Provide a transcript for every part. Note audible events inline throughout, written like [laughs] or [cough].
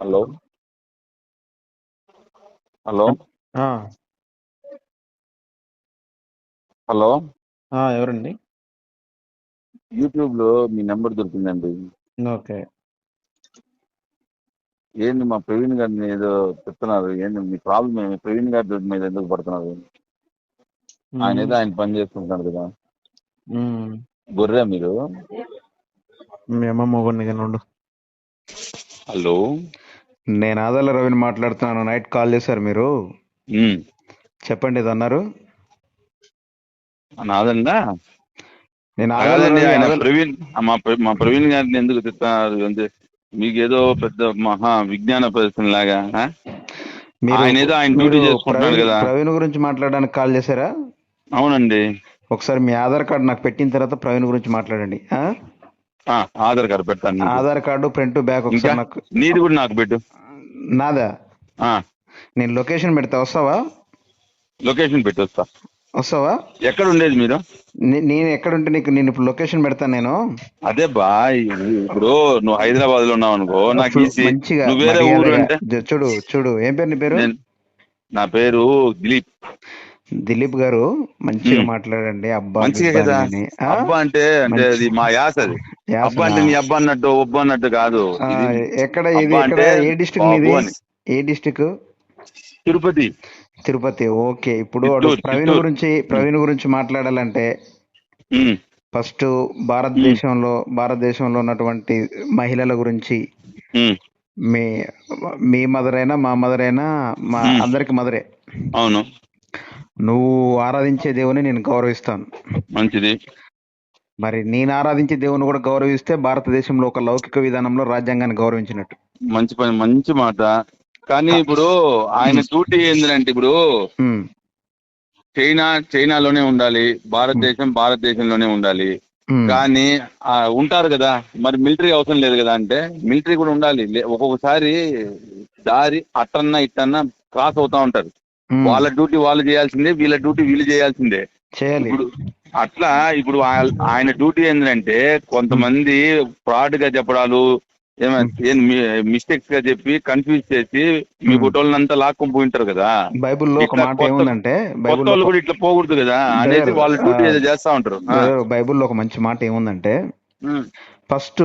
Hello? Hello? ఆ, hello? ఆ, ఎవరండి? యూట్యూబ్లో మీ నెంబర్ దొరికిందండి. ఓకే. ఏంది మా ప్రవీణ్ గారిని ఏదో చెప్తున్నారు. ఏంది మీ ప్రాబ్లం ఏమి ప్రవీణ్ గారి మీద ఎందుకు పడుతున్నారు? ఆయన ఏదో ఆయన పని చేసుకుంటున్నారు కదా. మ్మ్. గొర్రె మీరు? మీ అమ్మ మొగుడిని కానీ ఉండు హలో? నేను ఆదాల రవిని మాట్లాడుతున్నాను. నైట్ కాల్ చేశారు మీరు. చెప్పండి ఇది అన్నారు? నేను ఆదాల ప్రవీణ్ మా మా ప్రవీణ్ గారిని ఎందుకు తిట్టున్నారు అంటే మీకు ఏదో పెద్ద మహా విజ్ఞాన ప్రదర్శన లాగా ఆయన ఏదో ఆయన డ్యూటీ ప్రవీణ్ కదా. ప్రవీణ్ గురించి మాట్లాడడానికి కాల్ చేశారా? అవునండి. ఒకసారి మీ ఆధార్ కార్డు నాకు పెట్టిన తర్వాత ప్రవీణ్ గురించి మాట్లాడండి ఆధార్ కార్డు పెడతాను. ఆధార్ కార్డు ఫ్రంట్ బ్యాక్ ఒకసారి నాకు నీది కూడా నాకు పెట్టు. నాదా? నేను లొకేషన్ పెడతా వస్తావా? లొకేషన్ పెట్టి వస్తా. వస్తావా? ఎక్కడ ఉండేది మీరు? నేను ఎక్కడుంటే నీకు నేను ఇప్పుడు లొకేషన్ పెడతాను నేను. అదే బా ఇప్పుడు నువ్వు హైదరాబాద్లో ఉన్నావు అనుకో నాకు మంచిగా నువ్వు వేరే ఊరు మర్యాదగా అంటే? జ- చూడు చూడు ఏం పేరు నీ పేరు? నా పేరు దిలీప్. దిలీప్ గారు మంచిగా. మాట్లాడండి. అబ్బా మంచిగా కదా? అబ్బా అంటే అంటే అది మా యాస అది? అబ్బా అంటే నీ అబ్బా అన్నట్టు ఒబ్బా అన్నట్టు కాదు. ఎక్కడ ఇది? ఎక్కడ? ఏ డిస్ట్రిక్ట్ బాబు మీది? అని. ఏ డిస్ట్రిక్ట్? తిరుపతి. తిరుపతి. ఓకే. ఇప్పుడు ప్రవీణ్. గురించి ప్రవీణ్ గురించి మాట్లాడాలంటే ఫస్ట్ భారతదేశంలో భారతదేశంలో ఉన్నటువంటి మహిళల గురించి మీ మీ మదర్ అయినా మా మదర్ అయినా మా మ్. అందరికి మదరే అవును. నువ్వు ఆరాధించే దేవుని నేను గౌరవిస్తాను. మంచిది. మరి నేను ఆరాధించే దేవుని కూడా గౌరవిస్తే భారతదేశంలో ఒక లౌకిక విధానంలో రాజ్యాంగాన్ని గౌరవించినట్టు. మంచి పని మంచి మాట. కానీ ఇప్పుడు ఆయన డ్యూటీ ఏంటంటే ఇప్పుడు చైనా చైనాలోనే ఉండాలి. భారతదేశం భారతదేశంలోనే ఉండాలి. కానీ ఉంటారు కదా మరి మిలిటరీ అవసరం లేదు కదా అంటే మిలిటరీ కూడా ఉండాలి. ఒక్కొక్కసారి దారి అట్టన్నా ఇట్టన్నా క్రాస్ అవుతా ఉంటారు. వాళ్ళ డ్యూటీ వాళ్ళు చేయాల్సిందే వీళ్ళ డ్యూటీ వీళ్ళు చేయాల్సిందే. చేయాలి. ఇప్పుడు అట్లా ఇప్పుడు ఆయ- ఆయన డ్యూటీ ఏంటంటే కొంతమంది ఫ్రాడ్గా చెప్పడాలు మిస్టేక్స్గా చెప్పి కన్ఫ్యూజ్ చేసి మీ అంతా లాక్కొని పోయింటారు కదా. బైబిల్లో ఒక మాట ఏముందంటే కూడా ఇట్లా పోకూడదు కదా. అనేది వాళ్ళ డ్యూటీ చేస్తా ఉంటారు. బైబిల్లో ఒక మంచి మాట ఏముందంటే. ఫస్ట్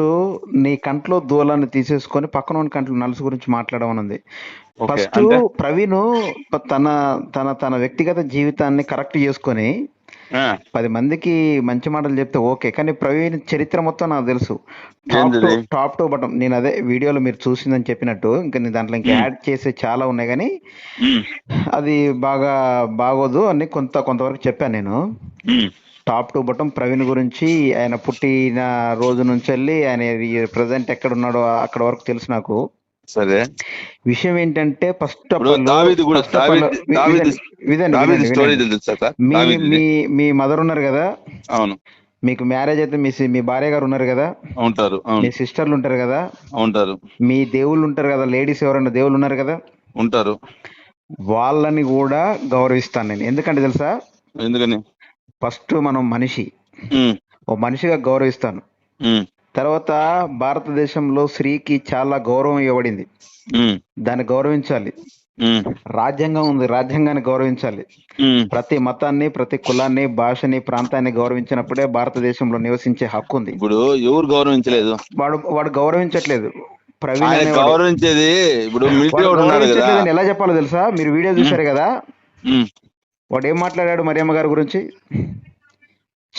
నీ కంట్లో దూలాన్ని తీసేసుకొని పక్కన ఉన్న కంట్లో నలుసు గురించి మాట్లాడమనుంది. ఫస్ట్ ప్రవీణ్ తన తన తన వ్యక్తిగత జీవితాన్ని కరెక్ట్ చేసుకొని పది మందికి మంచి మాటలు చెప్తే ఓకే. కానీ ప్రవీణ్ చరిత్ర మొత్తం నాకు తెలుసు. Top to? Top to bottom నేను అదే వీడియోలో మీరు చూసిందని చెప్పినట్టు ఇంకా నేను దాంట్లో ఇంకా. యాడ్ చేసే చాలా ఉన్నాయి కానీ అది బాగా బాగోదు అని కొంత కొంతవరకు చెప్పాను నేను. టాప్ టు బటం ప్రవీణ్ గురించి ఆయన పుట్టిన రోజు నుంచి వెళ్ళి ఆయన ప్రజెంట్ ఎక్కడ ఉన్నాడో అక్కడ వరకు తెలుసు నాకు. సరే. విషయం ఏంటంటే ఫస్ట్ మీ? మీ మదర్ ఉన్నారు కదా? అవును. మీకు మ్యారేజ్ అయితే మీ మీ భార్య గారు ఉన్నారు కదా? ఉంటారు మీ సిస్టర్లు ఉంటారు కదా? ఉంటారు. మీ దేవుళ్ళు ఉంటారు కదా? లేడీస్ ఎవరైనా దేవుళ్ళు ఉన్నారు కదా? ఉంటారు. వాళ్ళని కూడా గౌరవిస్తాను నేను. ఎందుకంటే తెలుసా? ఎందుకని? ఫస్ట్ మనం మనిషి. ఓ మనిషిగా గౌరవిస్తాను. తర్వాత భారతదేశంలో స్త్రీకి చాలా గౌరవం ఇవ్వబడింది. దాన్ని గౌరవించాలి. రాజ్యాంగం ఉంది రాజ్యాంగాన్ని గౌరవించాలి. ప్రతి మతాన్ని ప్రతి కులాన్ని భాషని ప్రాంతాన్ని గౌరవించినప్పుడే భారతదేశంలో నివసించే హక్కు ఉంది. ఇప్పుడు ఎవరు గౌరవించలేదు? వాడు వాడు గౌరవించట్లేదు. ప్రవీణ్ గౌరవించేది ఇప్పుడు ఎలా చెప్పాలో తెలుసా? మీరు వీడియో చూశారు కదా? వాడు ఏం మాట్లాడాడు మరియమ్మ గారి గురించి?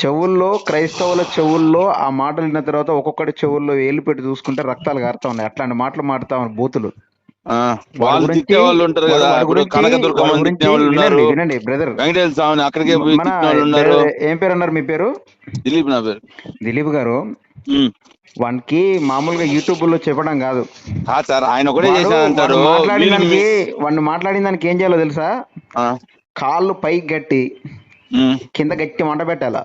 చెవుల్లో క్రైస్తవుల చెవుల్లో ఆ మాటలు విన్న తర్వాత ఒక్కొక్కటి చెవుల్లో వేలు పెట్టి చూసుకుంటే రక్తాలు కారుతా ఉన్నాయి. అట్లాంటి మాటలు మాడుతా బూతులు. వినండి బ్రదర్. అక్కడికే ఏం పేరు అన్నారు మీ పేరు? దిలీప్ నా పేరు. దిలీప్ గారు. వానికి మామూలుగా యూట్యూబ్లో చెప్పడం కాదు. సార్ ఆయన ఒకటే మాట్లాడిన దానికి మీ- వాడిని మాట్లాడిన దానికి ఏం చేయాలో తెలుసా? కాళ్ళు పైకి గట్టి కింద గట్టి మంట పెట్టాల.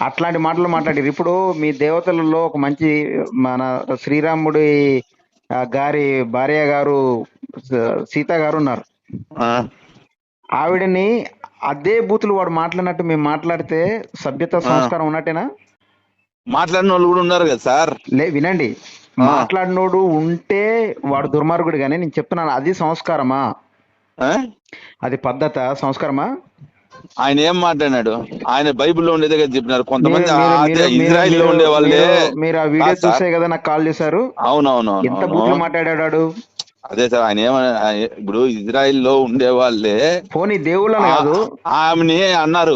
అట్లాంటి మాటలు మాట్లాడారు ఇప్పుడు మీ దేవతలలో ఒక మంచి మన శ్రీరాముడి గారి భార్య గారు సీత గారు ఉన్నారు. ఆవిడని అదే బూతులు వాడు మాట్లాడినట్టు మేము మాట్లాడితే సభ్యత సంస్కారం ఉన్నట్టేనా? మాట్లాడిన వాళ్ళు కూడా ఉన్నారు కదా సార్. లే వినండి. మాట్లాడినోడు ఉంటే వాడు దుర్మార్గుడు కానీ నేను చెప్తున్నాను. అది సంస్కారమా? అది పద్ధత సంస్కారమా? ఆయన ఏం మాట్లాడినాడు? ఆయన బైబిల్లో ఉండేదే కదా చెప్పినారు. కొంతమంది ఇజ్రాయిల్లో ఉండే వాళ్ళే మీరు- ఆ వీడియో. చూసే కదా నాకు కాల్ చేశారు. అవునవును ఎంత బూతులు మాట్లాడాడు అదే సార్ ఆయన ఏమన్నా ఇప్పుడు ఇజ్రాయిల్లో ఉండే వాళ్ళే పోనీ దేవుళ్ళని కాదు. ఆమెని అన్నారు.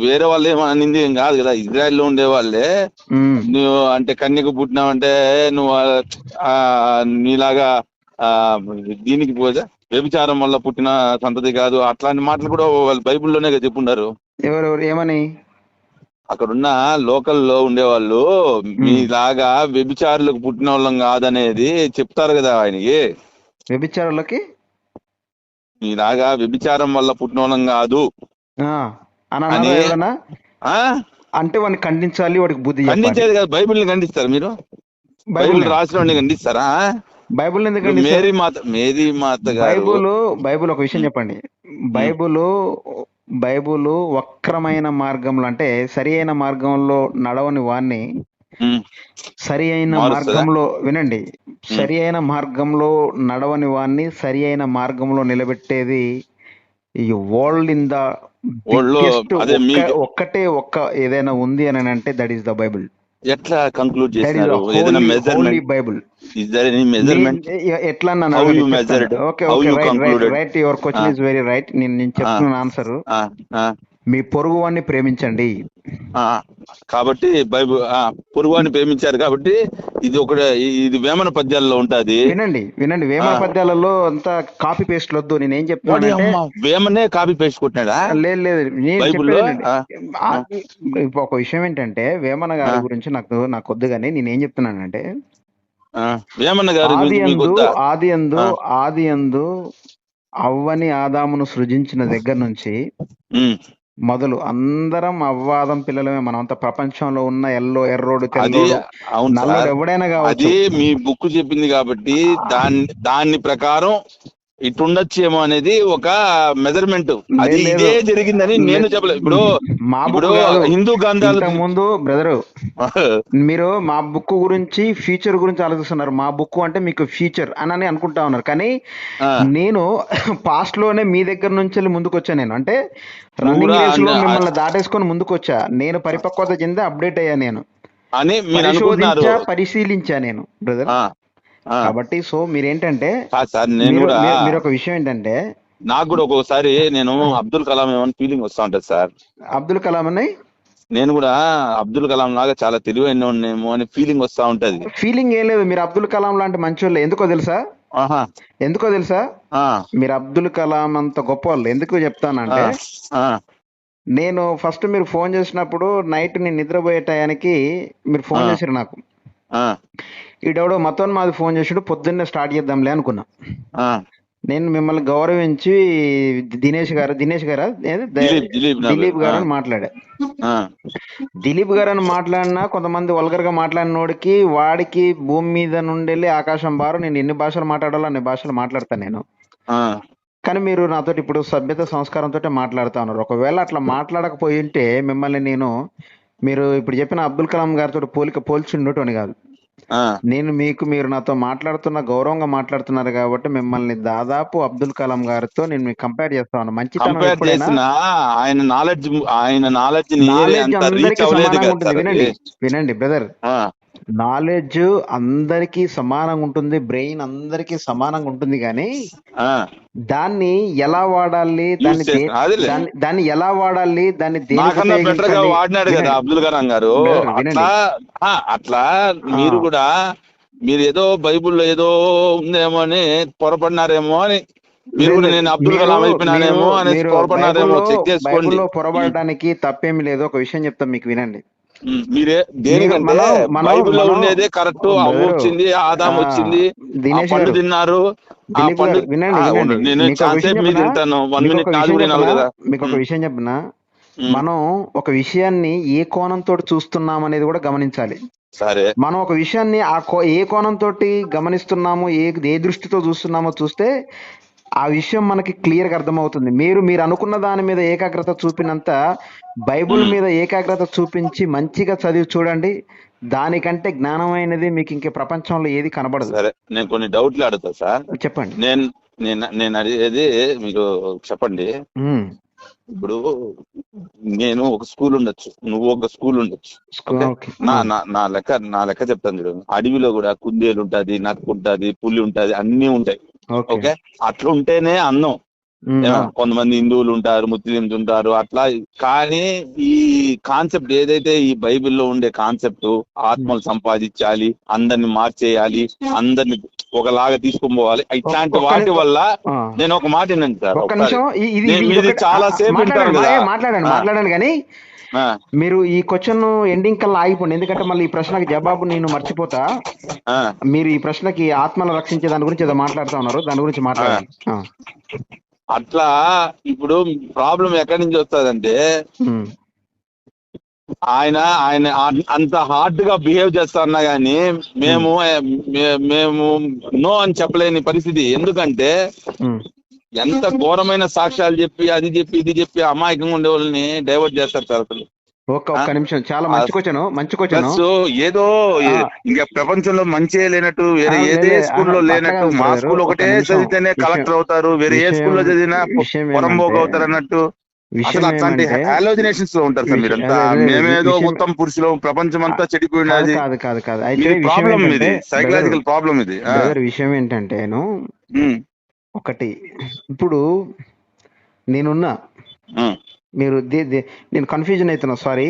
వేరే వాళ్ళు ఏమనింది ఏం కాదు కదా ఇజ్రాయిల్లో ఉండే వాళ్ళే. నువ్వు అంటే కన్యకు పుట్టినావంటే నువ్వు నీలాగా ఆ దీనికి పోతే వ్యభిచారం వల్ల పుట్టిన సంతతి కాదు. అట్లాంటి మాటలు కూడా వాళ్ళు బైబిల్లోనే చెప్పుండారు. ఎవరెవరు? ఏమని? అక్కడున్న లోకల్లో ఉండేవాళ్ళు మీలాగా వ్యభిచారులకు పుట్టిన వాళ్ళం కాదనేది చెప్తారు కదా ఆయనకి. వ్యభిచారులకి? మీలాగా వ్యభిచారం వల్ల పుట్టిన వాళ్ళం కాదు. అంటే వాడిని ఖండించాలి వాడికి బుద్ధి ఖండించేది కదా బైబిల్ ఖండిస్తారు మీరు? బైబిల్ బైబిల్ రాసిన వాడిని ఖండిస్తారా? బైబిల్ ఎందుకు ఇప్పుడు ఖండిస్తారు? మేరీ మాత మేరీ మాత గారు బైబుల్ బైబుల్ ఒక విషయం చెప్పండి. బైబుల్ బైబుల్ వక్రమైన మార్గంలో అంటే సరి అయిన మార్గంలో నడవని వాణ్ణి సరి అయిన? మార్గంలో వినండి. సరి అయిన మార్గంలో నడవని వాణ్ణి సరి అయిన మార్గంలో నిలబెట్టేది ఈ వరల్డ్ ఇన్ ద ఒక్కటే ఒక్క ఏదైనా ఉంది అని అంటే దట్ ఈస్ ద బైబుల్ ఎట్లా కంక్లూడ్ చేసినారు? ఏదైనా measurement Bible is there any measurement ఎట్లా How you measured? Okay How okay you right right concluded? Right your question is very right నేను నేను చెప్తున్నాను ఆన్సర్ మీ పొరుగు వాడిని ప్రేమించండి కాబట్టి బైబుల్ పొరుగువాన్ని ప్రేమించారు కాబట్టి ఇది ఒక ఇది వేమన పద్యాల్లో ఉంటది. వినండి వినండి. వేమ ఆ. పద్యాలలో అంతా కాపీ పేస్ట్ వద్దు. నేనేం అమ్మ, వేమనే కాపీ పేస్ట్ కొట్టినాడా? లేదు లేదు. ఒక విషయం ఏంటంటే వేమన గారి. గురించి నాకు నాకు వద్దు కానీ నేనేం చెప్తున్నానంటే వేమన్న గారి ఆది వద్దా? ఆది అందు అవ్వని ఆదామును సృజించిన దగ్గర నుంచి మొదలు అందరం అవ్వాదం పిల్లలమే. మనమంతా ప్రపంచంలో ఉన్న ఎల్లో ఎర్రోడు ఎవడైనా కావచ్చు. అది మీ బుక్ చెప్పింది కాబట్టి దాన్ని దాన్ని ప్రకారం ఇటుండొచ్చేమో అనేది ఒక మెజర్మెంట్ అది. ఇదే జరిగిందని నేను చెప్పలేదు ఇప్పుడు మా ఇప్పుడు. హిందూ గ్రంథాలు ముందు బ్రదరు [laughs] మీరు మా బుక్ గురించి ఫ్యూచర్ గురించి ఆలోచిస్తున్నారు. మా బుక్ అంటే మీకు ఫ్యూచర్ అని అనుకుంటా ఉన్నారు. కానీ నేను [laughs] పాస్ట్లోనే మీ దగ్గర నుంచి వెళ్ళి ముందుకు వచ్చా నేను? అంటే రన్నింగ్ రేస్లో మిమ్మల్ని దాటేసుకొని ముందుకు వచ్చా నేను పరిపక్వత చెంది అప్డేట్ అయ్యా నేను. అని మీరు పరిశీలించా నేను బ్రదర్. కాబట్టి సో మీరేంటంటే సార్ నేను కూడా మీరు- ఒక విషయం ఏంటంటే నాకు కూడా ఒక్కొక్కసారి నేను అబ్దుల్ కలాం ఏమని ఫీలింగ్ వస్తా ఉంటది సార్. అబ్దుల్ కలాం అని నేను కూడా అబ్దుల్ కలాం లాగా చాలా తెలివైన ఏమో అని ఫీలింగ్ వస్తా ఉంటది. ఫీలింగ్ ఏం లేదు. మీరు అబ్దుల్ కలాం లాంటి మంచోళ్ళు. ఎందుకో తెలుసా? ఆహా. ఎందుకో తెలుసా? ఆ, మీరు అబ్దుల్ కలాం అంత గొప్ప వాళ్ళు ఎందుకు చెప్తానంటే నేను ఫస్ట్ మీరు ఫోన్ చేసినప్పుడు నైట్ నేను నిద్రపోయే టయానికి మీరు ఫోన్ ఆ. చేసారు నాకు. ఆ, ఈడెవడో మతోన్ మాది ఫోన్ చేసాడు పొద్దున్నే స్టార్ట్ చేద్దాంలే అనుకున్నా. నేను మిమ్మల్ని గౌరవించి దినేష్ గారు దినేష్ గారా దిలీప్. గారు. అని మాట్లాడా దిలీప్ గారు అని మాట్లాడినా కొంతమంది వల్గర్గా మాట్లాడినోడికి వాడికి భూమి మీద నుండి వెళ్ళి ఆకాశం బారు నేను ఎన్ని భాషలు మాట్లాడాలో అన్ని భాషలు మాట్లాడతాను నేను కానీ మీరు నాతో ఇప్పుడు సభ్యత సంస్కారంతో మాట్లాడుతా ఉన్నారు ఒకవేళ అట్లా మాట్లాడకపోయి ఉంటే మిమ్మల్ని నేను మీరు ఇప్పుడు చెప్పిన అబ్దుల్ కలాం గారితో పోలిక పోల్చి ఉండటం కాదు. నేను మీకు మీరు నాతో మాట్లాడుతున్న గౌరవంగా మాట్లాడుతున్నారు కాబట్టి మిమ్మల్ని దాదాపు అబ్దుల్ కలాం గారితో నేను మీకు కంపేర్ చేస్తా ఉన్నా. మంచితనం కంపేర్ చేసిన ఆయన నాలెడ్జ్ ఆయన నాలెడ్జ్ వినండి. వినండి బ్రదర్ నాలెడ్జ్ అందరికీ సమానంగా ఉంటుంది బ్రెయిన్ అందరికీ సమానంగా ఉంటుంది కానీ ఆ. దాన్ని ఎలా వాడాలి దాన్ని. దాన్ని ఎలా వాడాలి దాన్ని బెటర్గా? వాడినాడు కదా. అబ్దుల్ కలాం గారు. అట్లా మీరు కూడా మీరు ఏదో బైబుల్లో ఏదో ఉందేమో అని పొరపడినారేమో అని మీరు నేను అబ్దుల్ కలాం అయిపోయినానేమో అని పొరపడినారేమో చెక్ చేసుకోండి పొరబడడానికి తప్పేమి లేదు ఒక విషయం చెప్తాం మీకు వినండి మీరే దేనికంటే బైబిల్లో ఉండేదే కరెక్ట్ అవ్వ వచ్చింది ఆదాం వచ్చింది పండు తిన్నారు ఆ పండు నేను మీకు ఒక విషయం మీద చెప్పనా? తింటాను వన్ మీకు మినిట్ ఒక నాది విషయం కూడా వినాలి చెప్పనా? కదా. మీకు ఒక ఉమ్, విషయం చెప్పనా? ఉమ్, మనం ఒక విషయాన్ని ఏ కోణంతో చూస్తున్నాం అనేది కూడా గమనించాలి. సరే. మనం ఒక విషయాన్ని ఆ కో ఏ కోణంతో గమనిస్తున్నామో ఏ ఏ దృష్టితో చూస్తున్నామో చూస్తే ఆ విషయం మనకి క్లియర్గా అర్థమవుతుంది. మీరు మీరు అనుకున్న దాని మీద ఏకాగ్రత చూపినంత బైబుల్ మీద ఏకాగ్రత చూపించి మంచిగా చదివి చూడండి. దానికంటే జ్ఞానమైనది మీకు ఇంకే ప్రపంచంలో ఏది కనబడదు. సరే నేను కొన్ని డౌట్లు అడుగుతా సార్. చెప్పండి. నేను నేను నేను అడిగేది మీరు చెప్పండి. ఉమ్. ఇప్పుడు నేను ఒక స్కూల్ ఉండొచ్చు. నువ్వు ఒక స్కూల్ ఉండొచ్చు. నా నా నా లెక్క నా లెక్క చెప్తాను చూడు. అడవిలో కూడా కుందేలు ఉంటది నక్క ఉంటది పులి ఉంటది అన్ని ఉంటాయి. ఓకే. అట్లా ఉంటేనే ఆ. కొంతమంది హిందువులు ఉంటారు ముస్లింస్ ఉంటారు అట్లా. కానీ ఈ కాన్సెప్ట్ ఏదైతే ఈ బైబిల్లో ఉండే కాన్సెప్ట్ ఆత్మలు సంపాదించాలి అందరిని మార్చేయాలి అందరిని ఒకలాగా తీసుకొని పోవాలి ఇట్లాంటి వాటి. వల్ల. నేను ఒక మాట వినండి సార్ ఒకటి- చాలా సేపు మాట్లాడండి కానీ మీరు ఈ క్వశ్చన్ ఎండింగ్ కల్లా ఆగిపోండి. ఎందుకంటే మళ్ళీ ఈ ప్రశ్నకి జవాబు నేను మర్చిపోతా. మీరు ఈ ప్రశ్నకి ఆత్మను రక్షించే దాని గురించి ఏదో మాట్లాడుతా ఉన్నారు. దాని గురించి మాట్లాడండి. ఆ. అట్లా ఇప్పుడు ప్రాబ్లం ఎక్కడి నుంచి వస్తుందంటే. ఆయన ఆయన అంత హార్డ్గా బిహేవ్ చేస్తున్నా గానీ మేము మేము నో అని చెప్పలేని పరిస్థితి. ఎందుకంటే. ఎంత ఘోరమైన సాక్ష్యాలు చెప్పి అది చెప్పి ఇది చెప్పి అమాయకంగా ఉండే వాళ్ళని డైవర్ట్ చేస్తారు సార్ అసలు. ఒక్క ఒక్క నిమిషం. చాలా మంచి క్వశ్చన్ మంచి క్వశ్చన్. ఏదో. ఇంకా ప్రపంచంలో మంచిగా లేనట్టు వేరే ఏదే స్కూల్లో లేనట్టు మా. స్కూల్ ఒకటే. చదివితేనే కలెక్టర్ అవుతారు వేరే ఏ స్కూల్లో చదివినా పొరంబోక్ అవుతారు అన్నట్టు విషయం అసలు అట్లాంటి హాలోజినేషన్స్లో ఉంటారు సార్ మీరంతా. మేమేదో ఉత్తమ పురుషులు ప్రపంచం అంతా చెడిపోయినది. కాదు కాదు కాదు. అయితే ప్రాబ్లం ఏంటంటే ఇది సైకలాజికల్ ప్రాబ్లం ఇది. విషయం ఏంటంటేను ఉమ్, ఒకటి. ఇప్పుడు నేనున్నా. మీరు నేను కన్ఫ్యూజన్ అవుతున్నా సారీ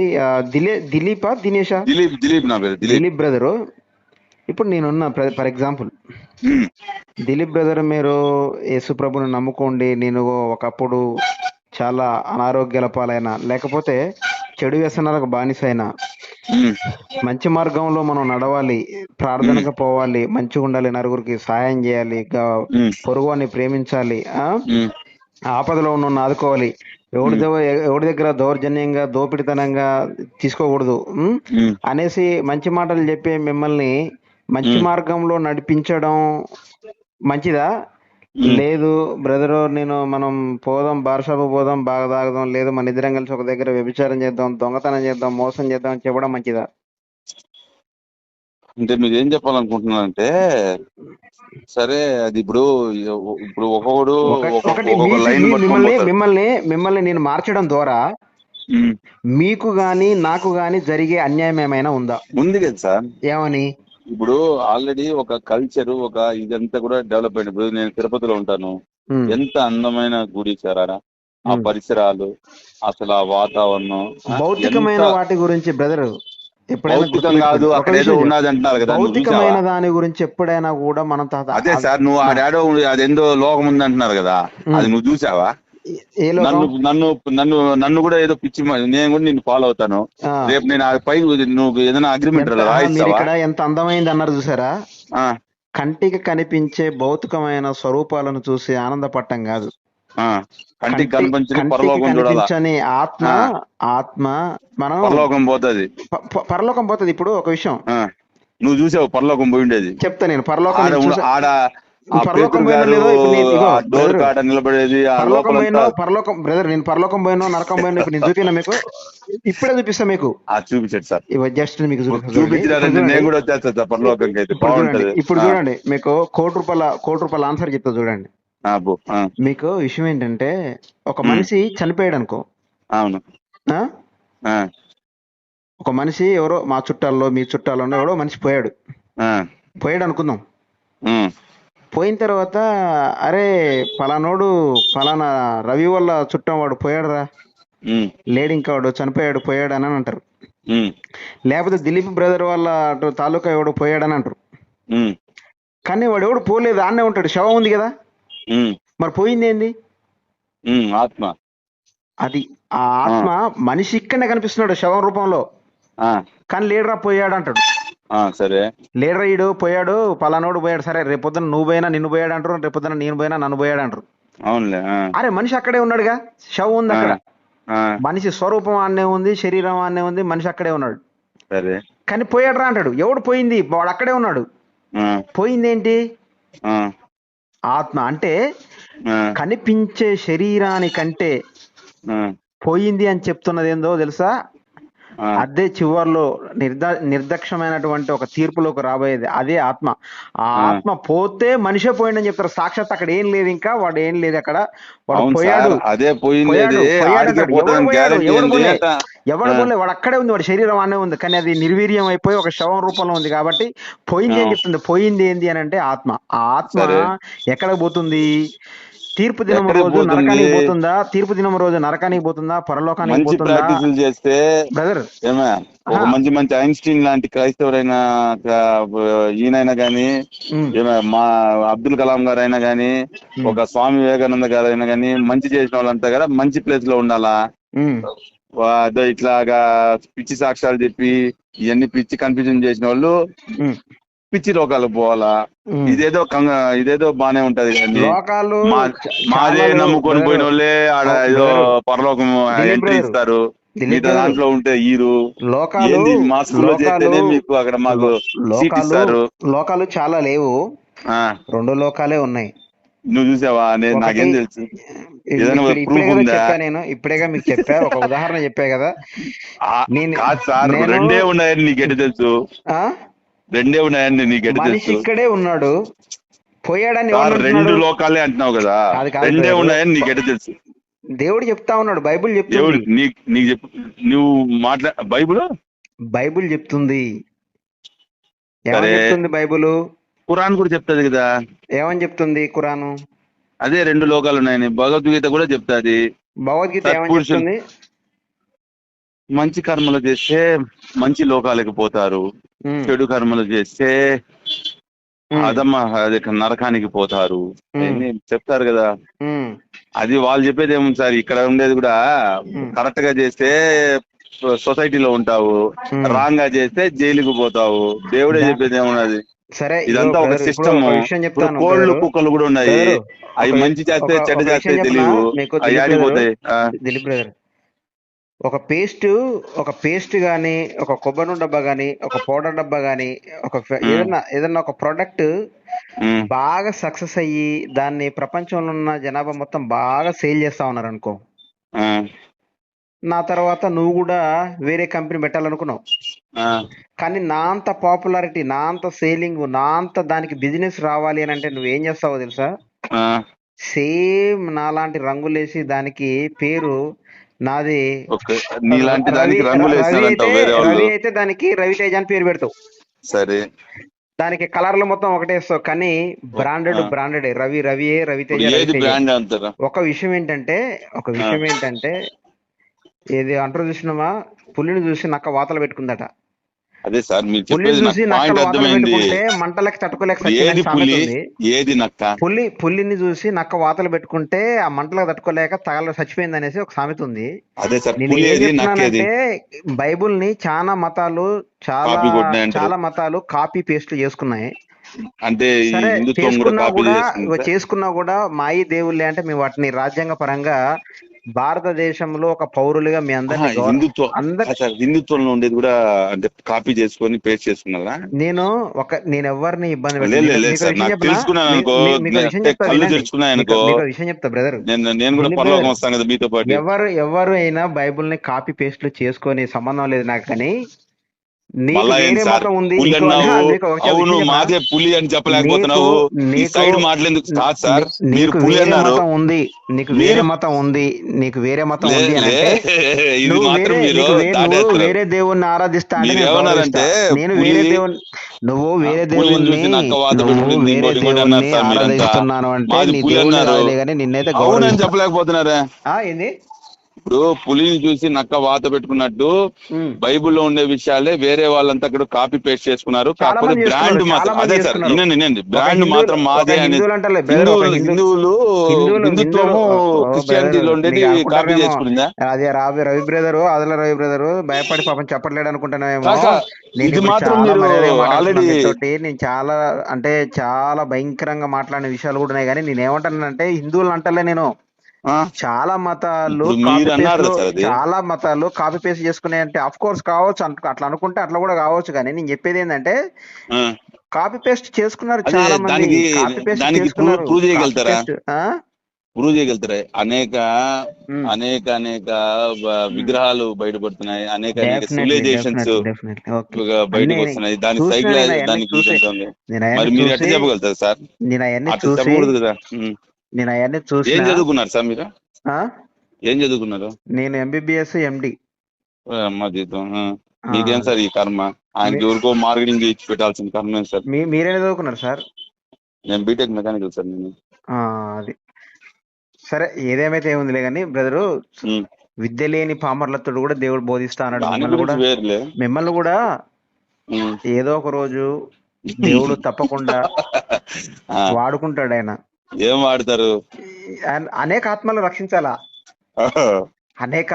దిలే దిలీపా దినేషా? దిలీప్ దిలీప్ నా పేరు దిలీప్. బ్రదరు. ఇప్పుడు నేనున్నా ఫర్ ఎగ్జాంపుల్ దిలీప్ బ్రదర్ మీరు యేసు ప్రభుని నమ్ముకోండి. నేను ఒకప్పుడు చాలా అనారోగ్యాల పాలైన. లేకపోతే చెడు వ్యసనాలకు బానిసైన. మంచి మార్గంలో మనం నడవాలి ప్రార్థనగా పోవాలి మంచిగా ఉండాలి నలుగురికి సహాయం చేయాలి గా- ఉమ్, పొరుగువాన్ని ప్రేమించాలి ఆ? ఆపదలో ఉన్న ఆదుకోవాలి. ఎవడి దగ్గర ఎవడి దగ్గర దౌర్జన్యంగా దోపిడితనంగా తీసుకోకూడదు. అనేసి మంచి మాటలు చెప్పి మిమ్మల్ని మంచి మార్గంలో నడిపించడం మంచిదా? లేదు బ్రదరు నేను మనం పోదాం బార్షాపు పోదాం బాగా తాగుదాం లేదు మన ఇద్దరం కలిసి ఒక దగ్గర వ్యభిచారం చేద్దాం దొంగతనం చేద్దాం మోసం చేద్దాం అని చెప్పడం మంచిదా? అంటే మీరు ఏం చెప్పాలనుకుంటున్నారంటే సరే అది ఇప్పుడు ఇప్పుడు ఒక్కొక్కడు మిమ్మల్ని. మిమ్మల్ని మిమ్మల్ని నేను మార్చడం ద్వారా ఉమ్. మీకు గాని నాకు గాని జరిగే అన్యాయం ఏమైనా ఉందా? ఉంది కదా సార్. ఏమని? ఇప్పుడు ఆల్రెడీ ఒక కల్చర్ ఒక ఇదంతా కూడా డెవలప్ అయింది ఇప్పుడు నేను తిరుపతిలో ఉంటాను ఎంత అందమైన గుడి సార్. ఆ. పరిసరాలు అసలు ఆ వాతావరణం భౌతికమైన వాటి గురించి బ్రదర్ ఎప్పుడైనా. కాదు ఒక అక్కడ ఏదో విషయం చెప్పు. ఉన్నది అంటున్నారు కదా భౌతికమైన? దాని గురించి ఎప్పుడైనా కూడా మనం అదే సార్ నువ్వు ఆ డాడో అదేందో లోకం ఉంది అంటున్నారు కదా. అది నువ్వు చూసావా నన్ను నన్ను నన్ను నన్ను కూడా ఏదో పిచ్చి నేను కూడా నిన్ను ఫాలో అవుతాను. రేపు నేను పై నువ్వు ఏదైనా అగ్రిమెంట్ మీరు ఇక్కడ ఎంత అందమైంది అన్నారు చూసారా కంటికి కనిపించే భౌతికమైన స్వరూపాలను చూసి ఆనందపడటం కాదు. కంటికి కంటి- కనిపించిన ఆత్మ. ఆత్మ మనం పరలోకం పోతుంది. పరలోకం పోతుంది. ఇప్పుడు ఒక విషయం. నువ్వు చూసావు పరలోకం పోయిండేది చెప్తా నేను పరలోకం ఆడ డోర్. కాడ నిలబడేది పరలోకం పోయినో లోపలంతా పరలోకం బ్రదర్ నేను పరలోకం పోయినో నరకం పోయినో ఇప్పుడు నేను చూపినా మీకు? ఇప్పుడే చూపిస్తా మీకు. ఆ చూపించండి సార్. జస్ట్ మీకు నేను చూడండి. కూడా వచ్చేస్తా సార్ అయితే బాగుంటది. ఇప్పుడు చూడండి మీకు కోటి రూపాయల కోటి రూపాయల ఆన్సర్ చెప్తా చూడండి. మీకు విషయం ఏంటంటే ఒక మనిషి చనిపోయాడు అనుకో అవును ఒక మనిషి ఎవరో మా చుట్టాల్లో మీ చుట్టాల్లో ఎవరో మనిషి పోయాడు. పోయాడు అనుకుందాం పోయిన తర్వాత అరే పలానోడు పలానా రవి వల్ల చుట్టం వాడు పోయాడురా. ఇంకా వాడు చనిపోయాడు పోయాడు అని అంటారు లేకపోతే దిలీప్ బ్రదర్ వాళ్ళ అటు తాలూకా ఎవడు పోయాడని అంటారు. ఉమ్, కానీ వాడు ఎవడు పోలేదు ఆన్నే ఉంటాడు శవం ఉంది కదా. మరి పోయింది ఏంది? ఆత్మ. అది ఆ ఆత్మ మనిషి ఇక్కడనే కనిపిస్తున్నాడు శవం రూపంలో. కానీ లేడరా పోయాడు అంటాడు సరే. లేడరా ఈడు పోయాడు పలానోడు పోయాడు సరే రేపొద్దున నువ్వు పోయినా నిన్ను పోయాడు అంటారు రేపొద్దున నేను పోయినా నన్ను పోయాడు అంటారు అవునులే అరే మనిషి అక్కడే ఉన్నాడుగా శవం ఉంది అక్కడ. మనిషి స్వరూపం అన్నే ఉంది శరీరం అన్నే ఉంది మనిషి అక్కడే ఉన్నాడు. సరే. కానీ పోయాడురా అంటాడు ఎవడు పోయింది వాడు అక్కడే ఉన్నాడు. పోయింది ఏంటి ఆత్మ అంటే కనిపించే శరీరానికంటే పోయింది అని చెప్తున్నది ఏందో తెలుసా. అదే చివర్లో నిర్ద నిర్దక్షమైనటువంటి ఒక తీర్పులోకి రాబోయేది. అదే ఆత్మ. ఆ. ఆత్మ పోతే మనిషే పోయిండని చెప్తారు. సాక్షాత్ అక్కడ ఏం లేదు ఇంకా వాడు ఏం లేదు అక్కడ. వాడు పోయాడు. అదే పోయింది ఎవడు పోలే? వాడు అక్కడే ఉంది. వాడి శరీరం అనే ఉంది. కానీ అది నిర్వీర్యం అయిపోయి ఒక శవం రూపంలో ఉంది కాబట్టి పోయింది అని. చెప్తుంది? పోయింది ఏంది అని అంటే ఆత్మ. ఆ ఆత్మ. ఎక్కడ పోతుంది? తీర్పు దినం రోజు? నరకానికి పోతుందా? తీర్పు దినం రోజు నరకానికి పోతుందా? పరలోకానికి మంచి ప్రాక్టీసులు చేస్తే బ్రదర్ ఒక. మంచి మంచి ఐన్స్టీన్ లాంటి క్రైస్తవుడైనా ఈయనైనా గాని ఏమే మా అబ్దుల్ కలాం గారైనా గాని ఒక స్వామి వివేకానంద గారైనా గాని మంచి చేసిన వాళ్ళంతా కదా మంచి ప్లేస్లో ఉండాలా ఇట్లాగా పిచ్చి సాక్ష్యాలు చెప్పి ఇవన్నీ పిచ్చి కన్ఫ్యూజన్ చేసిన వాళ్ళు పిచ్చి రోగాలకు పోవాలా? ఇదేదో కంగ ఇదేదో బానే ఉంటది కానీ లోకాలు మాదే నమ్ముకొని పోయిన వాళ్ళే ఆడ ఏదో. పరలోకం ఎంట్రీ. ఇస్తారు. మిగతా దాంట్లో ఉంటే ఈరు. లోకాలు మా స్కూల్లో లోకాలు చేస్తేనే మీకు అక్కడ మాకు సీట్ లోకాలు ఇస్తారు. లోకాలు చాలా లేవు. రెండు లోకాలే ఉన్నాయి. నువ్వు చూసావా? నేను నాకేం తెలుసు. నేను. ఇప్పుడేగా మీకు చెప్పా. ఒక ఉదాహరణ చెప్పా కదా. నేను- రెండే ఉన్నాయని నీకెట్టి తెలుసు? ఆ? రెండే ఉన్నాయని నీకెట్టి మనిషి తెలుసు? ఇక్కడే ఉన్నాడు. పోయాడని రెండు? లోకాలే అంటున్నావు కదా. రెండే. ఉన్నాయని నీకెట్టి తెలుసు? దేవుడు చెప్తా ఉన్నాడు బైబిల్ నీకు చెప్పు నువ్వు మాట్లా బైబుల్? బైబిల్ చెప్తుంది. చెప్తుంది బైబిల్? ఖురాన్ కూడా చెప్తాది కదా. ఏమని చెప్తుంది ఖురాను అదే రెండు లోకాలు ఉన్నాయని భగవద్గీత కూడా చెప్తాది. భగవద్గీత ఏమని. చెప్తుంది? మంచి కర్మలు చేస్తే మంచి లోకాలకు పోతారు. చెడు కర్మలు చేస్తే అదమ్మ అదే నరకానికి పోతారు. చెప్తారు కదా. అది వాళ్ళు చెప్పేది ఏముంది సార్? ఇక్కడ ఉండేది కూడా. కరెక్ట్గా చేస్తే సొసైటీలో ఉంటావు. రాంగ్గా చేస్తే జైలుకు పోతావు. దేవుడే చెప్పేది ఏమున్నది సరే ఇదంతా ఒక సిస్టమ్. కోళ్ళు. కుక్కలు కూడా ఉన్నాయి. అవి మంచి చేస్తే చెడ్డ చేస్తే? మీకు అవి ఆడిపోతాయి. ఆ, దిలీప్ బ్రదర్ ఒక పేస్ట్ ఒక పేస్ట్ గాని ఒక కొబ్బరి నూనె డబ్బా గాని ఒక పౌడర్ డబ్బా గాని ఒక. ఏదన్నా ఏదన్నా ఒక ప్రొడక్ట్ బాగా సక్సెస్ అయ్యి దాన్ని ప్రపంచంలో ఉన్న జనాభా మొత్తం బాగా సేల్ చేస్తా ఉన్నారు అనుకో నా తర్వాత నువ్వు కూడా వేరే కంపెనీ పెట్టాలనుకున్నావు. కానీ నా అంత పాపులారిటీ నా అంత సేలింగ్ నా అంత దానికి బిజినెస్ రావాలి అని అంటే నువ్వు ఏం చేస్తావో తెలుసా? సేమ్ నాలాంటి రంగులేసి దానికి పేరు నాది నీలాంటి రవి దానికి రంగులు రవి అయితే దానికి రవితేజ అని పేరు పెడతావు. సరే. దానికి కలర్లు మొత్తం ఒకటే వేస్తావు. కానీ బ్రాండెడ్. బ్రాండెడ్. రవి రవియే రవితేజ ఒక విషయం ఏంటంటే ఒక విషయం ఏంటంటే ఏది అంటారు చూసినామా పులిని చూసి నక్క వాతలు పెట్టుకుందట. అదే సార్ మీరు చెప్పేది చూసి పాయింట్ అర్థమైంది. మంటలకి తట్టుకోలేక ఏది పులి? ఏది నక్క? పులి పులిని చూసి నక్క వాతలు పెట్టుకుంటే ఆ మంటలకు తట్టుకోలేక తగల చచ్చిపోయింది అనేసి ఒక సామెత ఉంది. అదే సార్ పులి ఏది నక్కేది బైబుల్ని చాలా మతాలు చాలా. చాలా మతాలు కాపీ పేస్ట్ చేసుకున్నాయి. అంటే చేసుకున్నా కూడా. చేసుకున్నా కూడా మాయి దేవుళ్ళే అంటే మేము వాటిని రాజ్యాంగ పరంగా భారతదేశంలో ఒక పౌరులుగా మీ అందరినీ హిందుత్వం హిందుత్వంలో ఉండేది కూడా అంటే కాపీ చేసుకొని పేస్ట్ చేసుకున్నారా? నేను ఒక నేను ఎవరిని ఇబ్బంది. విషయం చెప్తా బ్రదర్. ఎవరు ఎవరు అయినా బైబుల్ని కాపీ పేస్ట్లు చేసుకొని సంబంధం లేదు నాకు కానీ అవును? మాదే పులి అని చెప్పలేకపోతున్నావు. ఈ సైడ్ మాట్లాడేందుకు కాదు సార్ మీరు పులి అన్నారు. ఉంది. నీకు వేరే మతం ఉంది. నీకు వేరే మతం ఉంది ఇది మాత్రం మీరు వేరే దేవుణ్ణి ఆరాధిస్తా మీరు నేను ఏమన్నారంటే. నేను వేరే దేవుని నువ్వు వేరే దేవుణ్ణి నువ్వు వేరే దేవుణ్ణి. ఆరాధిస్తున్నాను అంటే నీ కానీ నిన్నైతే అవునని చెప్పలేకపోతున్నారా. ఏంది? ఇప్పుడు పులిని చూసి నక్క వాత పెట్టుకున్నట్టు. బైబిల్లో ఉండే విషయాలే వేరే వాళ్ళంతా అక్కడ కాపీ పేస్ట్ చేసుకున్నారు. కాకపోతే బ్రాండ్ మాత్రం అదే సార్ ఒక బ్రాండ్ మాత్రం మాదే అనేది హిందువులు హిందుత్వము క్రిస్టియానిటీలో ఉండేది కాపీ చేసుకుందా? అదే రావి రవి బ్రదరు అదల రవి బ్రదరు భయపడి పాపం చెప్పట్లేడు అనుకుంటున్నామేమో కాక, నేను ఇది మాత్రం మీరు మీతోటి. నేను చాలా అంటే చాలా భయంకరంగా మాట్లాడిన విషయాలు కూడా ఉన్నాయి. కానీ నేను ఏమంటానంటే హిందువులు అంటలే నేను? చాలా మతాలు. చాలా మతాలు కాపీ పేస్ట్ చేసుకునే అంటే అఫ్ కోర్స్ కావచ్చు అట్లా అనుకుంటే అట్లా కూడా కావచ్చు కానీ నేను చెప్పేది ఏంటంటే. కాపీ పేస్ట్ చేసుకున్నారు చాలా మంది. కాపీ పేస్ట్ చేసుకున్నారు. చేయగలుగుతారా? ప్రూవ్ చేయగలుగుతారు? అనేక. అనేక అనేక విగ్రహాలు బయటపడుతున్నాయి. అనేక అనేక సివిలైజేషన్స్. బయటకు వస్తున్నాయి దాని సైకిల్ దానికి మరి మీరు ఎట్లా చెప్పగలుగుతారు సార్? అట్లా చెప్పకూడదు కదా. నేను అవన్నీ చూసి ఏం చదువుకున్నారు సార్ మీరు? ఏం చదువుకున్నారు? నేను ఎంబీబీఎస్ ఎండి జీతం. మీకేం సార్ ఈ కర్మ? ఆయనకి ఎవరికో మార్కెటింగ్ ఇచ్చి పెట్టాల్సిన కర్మ సార్? మీరేం చదువుకున్నారు సార్? నేను బీటెక్ మెకానికల్ సార్ నేను. అది. సరే ఏదేమైతే ఏముందిలే కానీ బ్రదరు. విద్య లేని పామర్లతో కూడా దేవుడు బోధిస్తా అన్నాడు. మిమ్మల్ని కూడా మిమ్మల్ని కూడా. ఏదో ఒక రోజు దేవుడు తప్పకుండా [laughs] వాడుకుంటాడు ఆయన. ఏం వాడతారు? అనేక ఆత్మలు రక్షించాలా? అనేక.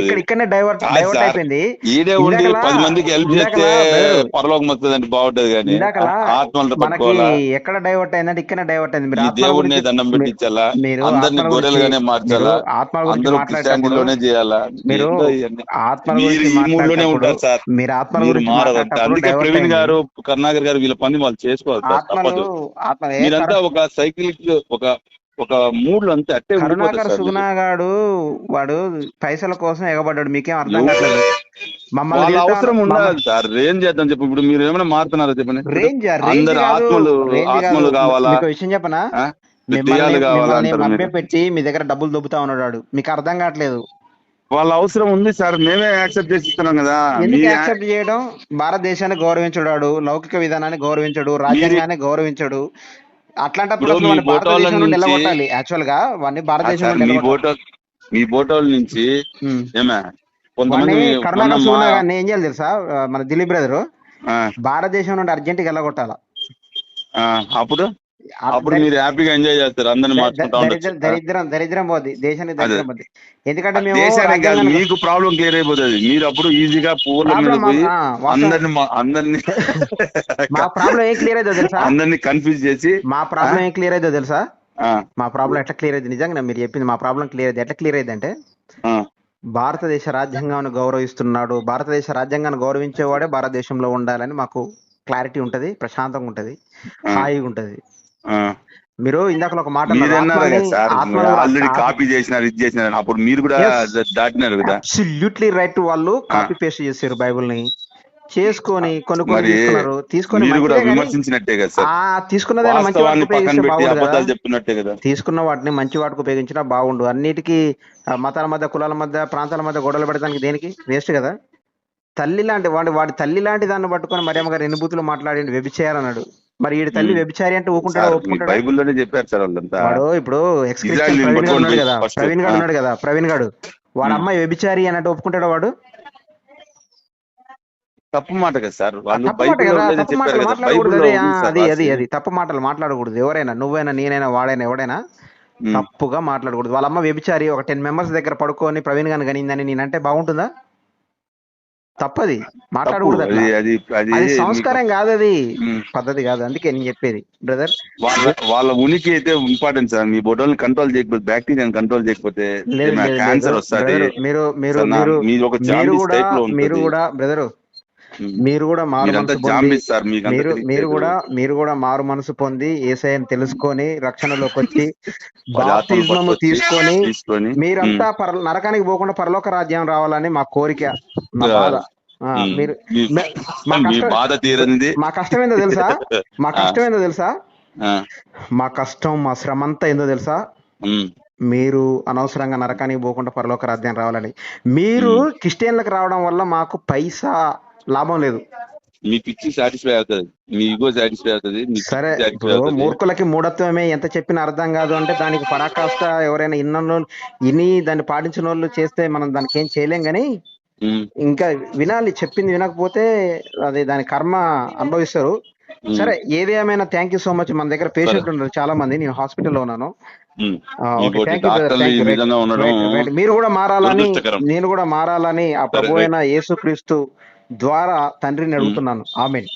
ఇక్కడ ఇక్కడనే డైవర్ట్ డైవర్ట్. అయిపోయింది. ఈడే ఉండి పది మందికి హెల్ప్ చేస్తే పరలోకం వస్తుంది అంటే బాగుంటది కానీ ఆత్మలు మనకి ఎక్కడ డైవర్ట్ అయిందంటే ఇక్కడనే డైవర్ట్ అయింది. మీరు దేవుడిని దండం పెట్టించాలా? అందరిని గొర్రెలుగానే మార్చాలా? మీరు ఆత్మల గురించి మాట్లాడేటప్పుడు చేయాలా? మీరు మీరు గురించి ఉంటారు సార్. మీరు ఆత్మల మీరు గురించి అందుకే ప్రవీణ్. గారు కరుణాకర్ గారు వీళ్ళ పని వాళ్ళు చేసుకోవాలి ఆత్మలు ఆత్మ మీరంతా ఒక సైకిల్ ఒక ఒక మూడు అంతే అట్టే కరుణాకర్ సుగుణాగాడు వాడు పైసల కోసం ఎగబడ్డాడు మీకేం అర్థం? కావట్లేదు. మమ్మల్ని అవసరం ఉండాలి సార్ ఏం చేద్దాం చెప్పు ఇప్పుడు మీరు ఏమైనా మారుతున్నారా చెప్పండి? రేంజ్ రేంజ్ అందరు ఆత్మలు రేంజ్ ఆత్మలు కావాలా? విషయం చెప్పనా? పెట్టి మీ దగ్గర డబ్బులు దొబ్బుతా ఉన్నాడు. మీకు అర్థం కావట్లేదు. వాళ్ళ అవసరం ఉంది సార్ మేమే యాక్సెప్ట్ చేసి ఇస్తున్నాం కదా. యాక్సెప్ట్ చేయడం? భారతదేశాన్ని గౌరవించడాడు లౌకిక విధానాన్ని గౌరవించడు రాజ్యాంగాన్ని గౌరవించడు. అట్లాంటప్పుడు వెళ్ళగొట్టాలి యాక్చువల్గా వాడిని ఆ భారతదేశం సార్ నుండి మీ బోటోల నుంచి కొంతమంది కరుణాకర్ ఏం చేయాలి తెలుసా? మన దిలీప్ బ్రదర్ భారతదేశం నుండి అర్జెంట్గా వెళ్ళగొట్టాల అప్పుడు? అప్పుడు మీరు హ్యాపీగా ఎంజాయ్ చేస్తారు అందరిని మార్చుకుంటా దరిద్రం దరిద్రం దరిద్రం పోద్ది దేశానికి దరిద్రం పోద్ది. ఎందుకంటే మేము మీకు ప్రాబ్లం క్లియర్ అయిపోతుంది. మీరు అప్పుడు ఈజీగా పూర్ల మీద పోయి. అందరిని అందరిని మా ప్రాబ్లం [laughs] ఏం క్లియర్ అయిందో తెలుసా? అందరిని కన్ఫ్యూజ్ చేసి మా ప్రాబ్లం ఏం క్లియర్ అయిందో తెలుసా? మా ప్రాబ్లం ఎట్లా క్లియర్ అయింది నిజంగా మీరు చెప్పింది మా ప్రాబ్లం క్లియర్ అయింది ఎట్లా క్లియర్ అయింది అంటే భారతదేశ రాజ్యాంగాన్ని గౌరవిస్తున్నాడు. భారతదేశ రాజ్యాంగాన్ని గౌరవించేవాడే భారతదేశంలో ఉండాలని మాకు క్లారిటీ ఉంటది ప్రశాంతంగా ఉంటది హాయిగా ఉంటది. మీరు ఇందాక ఒక మాట ఆల్రెడీ కాపీ చేసినారు ఇది చేసినారు అప్పుడు మీరు కూడా. దాటినారు కదా. అబ్సల్యూట్లీ రైట్ వాళ్ళు కాపీ పేస్ట్ చేశారు బైబుల్ని చేసుకొని కొన్ని కొన్ని తీసుకొని విమర్శించినట్టే కదా తీసుకున్నదైనా మంచి వాటికి కదా. అబద్ధాలు చెప్తున్నట్టే కదా. తీసుకున్న వాటిని మంచి వాటికి ఉపయోగించినా బాగుండు అన్నిటికీ మతాల మధ్య కులాల మధ్య ప్రాంతాల మధ్య గొడవలు పెడతానికి దేనికి? వేస్ట్ కదా. తల్లి లాంటి వాడి వాడి తల్లి లాంటి దాన్ని పట్టుకొని మరియమ్మ గారు ఎన్ని బూతులు మాట్లాడి వ్యభిచారన్నాడు మరి ఈ తల్లి. వ్యభిచారి అంటే ఊకుంటాడా ఒప్పుకుంటాడా బైబిల్లోనే చెప్పారు సార్ వాళ్ళంతా వాడు ఇప్పుడు ప్రవీణ్ కదా. ప్రవీణ్ గాడు. ఉన్నాడు కదా ప్రవీణ్ గాడు వాడు. అమ్మాయి వ్యభిచారి అన్నట్టు ఒప్పుకుంటాడా వాడు తప్పు మాట కదా సార్ వాళ్ళు అదే అది అది తప్పు మాటలు మాట్లాడకూడదు ఎవరైనా నువ్వైనా నేనైనా వాడైనా ఎవడైనా. తప్పుగా మాట్లాడకూడదు వాళ్ళ అమ్మ వ్యభిచారి ఒక టెన్ మెంబర్స్ దగ్గర పడుకొని ప్రవీణ్ గాని గనిందని నేనంటే బాగుంటుందా తప్పది తప్పు మాట్లాడకూడదు అది అది సంస్కారం కాదు అది. పద్ధతి కాదు అందుకే నేను చెప్పేది బ్రదర్ వాళ్ళ వాళ్ళ ఉనికి అయితే ఇంపార్టెంట్ సార్ మీ బొటోల్ని కంట్రోల్ చేయకపోతే బ్యాక్టీరియాని కంట్రోల్ చేయకపోతే క్యాన్సర్. వస్తుంది మీరు మీరు? మీరు మీరు కూడా మీరు కూడా బ్రదర్. మీరు కూడా మారు మీరు. మీరు కూడా మీరు కూడా మారు మనసు పొంది ఏసఐని తెలుసుకొని రక్షణలోకి వచ్చి [laughs] పట్టుకొచ్చి తీసుకొని మీరంతా నరకానికి పోకుండా పరలోక రాజ్యం రావాలని మా కోరిక మా. బాధ. మీరు మీ- కష్టం బాధ తీరింది. మా కష్టం ఏందో తెలుసా? [laughs] మా కష్టం ఏందో తెలుసా? మా కష్టం మా శ్రమ అంతా ఏందో తెలుసా. మీరు అనవసరంగా నరకానికి పోకుండా పరలోక రాజ్యం రావాలని. మీరు క్రిస్టియన్లకు రావడం వల్ల మాకు పైసా లాభం లేదు. మీ పిచ్చి సాటిస్ఫై అవుతుంది. మీ ఈగో సాటిస్ఫై అవుతుంది సరే మూర్ఖులకి మూఢత్వమే ఎంత చెప్పినా అర్థం కాదు అంటే దానికి పరాకాష్ట ఎవరైనా ఇన్న ఇని దాన్ని పాటించిన వాళ్ళు చేస్తే మనం దానికి ఏం చేయలేం కానీ. ఇంకా వినాలి చెప్పింది వినకపోతే అది దాని కర్మ అనుభవిస్తారు. సరే ఏది ఏమైనా థ్యాంక్ యూ సో మచ్ మన దగ్గర పేషెంట్ ఉన్నారు చాలా మంది నేను హాస్పిటల్లో ఉన్నాను. మీరు కూడా మారాలని. నేను కూడా మారాలని ఆ ప్రభు అయిన యేసుక్రీస్తు ద్వారా తండ్రిని అడుగుతున్నాను. ఆమెన్.